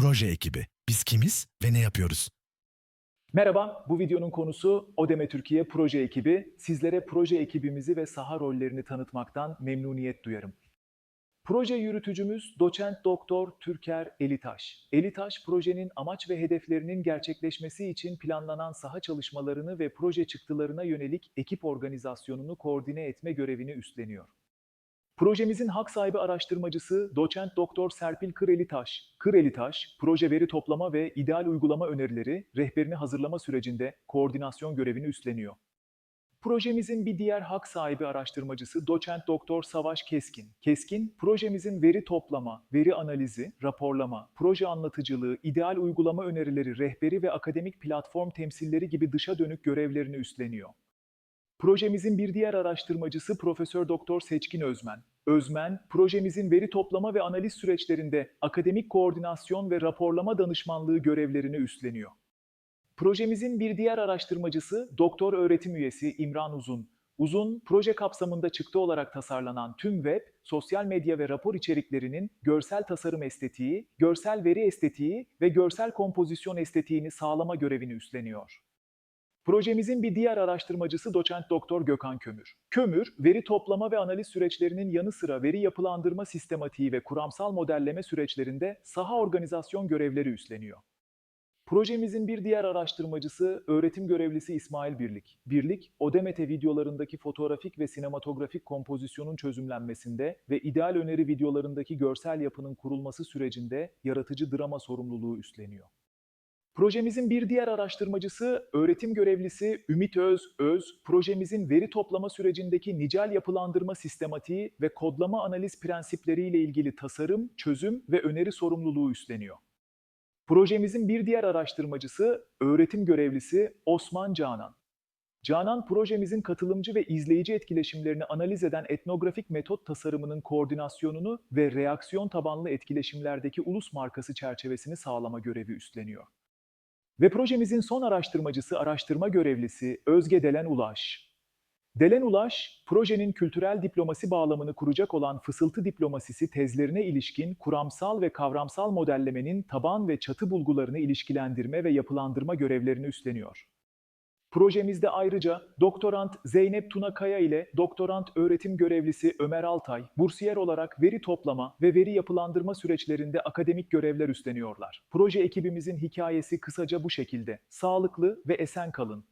Proje ekibi. Biz kimiz ve ne yapıyoruz? Merhaba, bu videonun konusu Odeme Türkiye proje ekibi. Sizlere proje ekibimizi ve saha rollerini tanıtmaktan memnuniyet duyarım. Proje yürütücümüz doçent doktor Türker Elitaş. Elitaş, projenin amaç ve hedeflerinin gerçekleşmesi için planlanan saha çalışmalarını ve proje çıktılarına yönelik ekip organizasyonunu koordine etme görevini üstleniyor. Projemizin hak sahibi araştırmacısı doçent doktor Serpil Kırelitaş. Kırelitaş, proje veri toplama ve ideal uygulama önerileri rehberini hazırlama sürecinde koordinasyon görevini üstleniyor. Projemizin bir diğer hak sahibi araştırmacısı doçent doktor Savaş Keskin. Keskin, projemizin veri toplama, veri analizi, raporlama, proje anlatıcılığı, ideal uygulama önerileri, rehberi ve akademik platform temsilleri gibi dışa dönük görevlerini üstleniyor. Projemizin bir diğer araştırmacısı Profesör Doktor Seçkin Özmen. Özmen, projemizin veri toplama ve analiz süreçlerinde akademik koordinasyon ve raporlama danışmanlığı görevlerini üstleniyor. Projemizin bir diğer araştırmacısı Doktor Öğretim Üyesi İmran Uzun. Uzun, proje kapsamında çıktı olarak tasarlanan tüm web, sosyal medya ve rapor içeriklerinin görsel tasarım estetiği, görsel veri estetiği ve görsel kompozisyon estetiğini sağlama görevini üstleniyor. Projemizin bir diğer araştırmacısı doçent doktor Gökhan Kömür. Kömür, veri toplama ve analiz süreçlerinin yanı sıra veri yapılandırma sistematiği ve kuramsal modelleme süreçlerinde saha organizasyon görevleri üstleniyor. Projemizin bir diğer araştırmacısı öğretim görevlisi İsmail Birlik. Birlik, Odemete videolarındaki fotoğrafik ve sinematografik kompozisyonun çözümlenmesinde ve ideal öneri videolarındaki görsel yapının kurulması sürecinde yaratıcı drama sorumluluğu üstleniyor. Projemizin bir diğer araştırmacısı öğretim görevlisi Ümit Öz Öz, projemizin veri toplama sürecindeki nicel yapılandırma sistematiği ve kodlama analiz prensipleriyle ilgili tasarım, çözüm ve öneri sorumluluğu üstleniyor. Projemizin bir diğer araştırmacısı öğretim görevlisi Osman Canan. Canan projemizin katılımcı ve izleyici etkileşimlerini analiz eden etnografik metot tasarımının koordinasyonunu ve reaksiyon tabanlı etkileşimlerdeki ulus markası çerçevesini sağlama görevi üstleniyor. Ve projemizin son araştırmacısı, araştırma görevlisi Özge Delen Ulaş. Delen Ulaş, projenin kültürel diplomasi bağlamını kuracak olan fısıltı diplomasisi tezlerine ilişkin kuramsal ve kavramsal modellemenin taban ve çatı bulgularını ilişkilendirme ve yapılandırma görevlerini üstleniyor. Projemizde ayrıca doktorant Zeynep Tunakaya ile doktorant öğretim görevlisi Ömer Altay, bursiyer olarak veri toplama ve veri yapılandırma süreçlerinde akademik görevler üstleniyorlar. Proje ekibimizin hikayesi kısaca bu şekilde. Sağlıklı ve esen kalın.